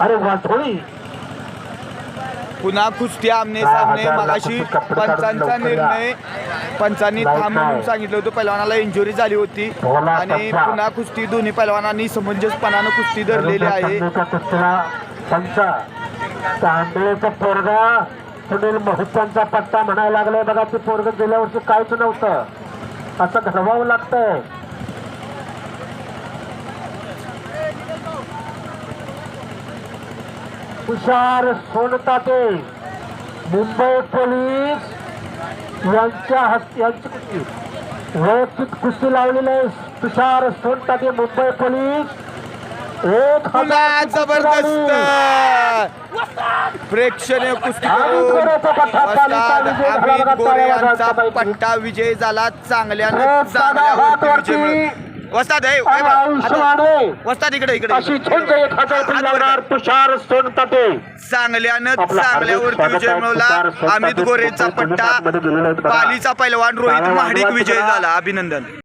अरे वाटोळी पुन्हा कुस्ती आमने सामने. मगाशी पंचांचा. निर्णय पंचांनी थांबून. सांगितलं होतं पैलवानाला इंजुरी झाली होती. आणि. पुन्हा कुस्ती दोन्ही पैलवानांनी समंजसपणानं कुस्ती धरलेली आहे. तांदळेचा पोरगा. सुनील मोहितांचा पट्टा म्हणायला लागलाय. बघा ते पोरग गेल्या वर्षी काहीच नव्हतं. असं घडवावं लागतंय. तुषार सोनताते मुंबई पोलीस यांच्या हस्त यांची कुस्ती. वैयक्तिक कुस्ती लावलेली आहे तुषार सोनताते मुंबई पोलीस. जबरदस्त! प्रेक्षणीय कुस्ती पट्टा, विजय झाला गोरे यांचा. पट्टा विजय चांगल्यानं चांगल्या वस्ताद वस्ताद इकडे इकडे. तुषार सोनताते चांगल्यानं चांगल्यावरती विजय. मिळवला अमित गोरेचा पट्टा. पालीचा पैलवान रोहित महाडिक विजय. झाला अभिनंदन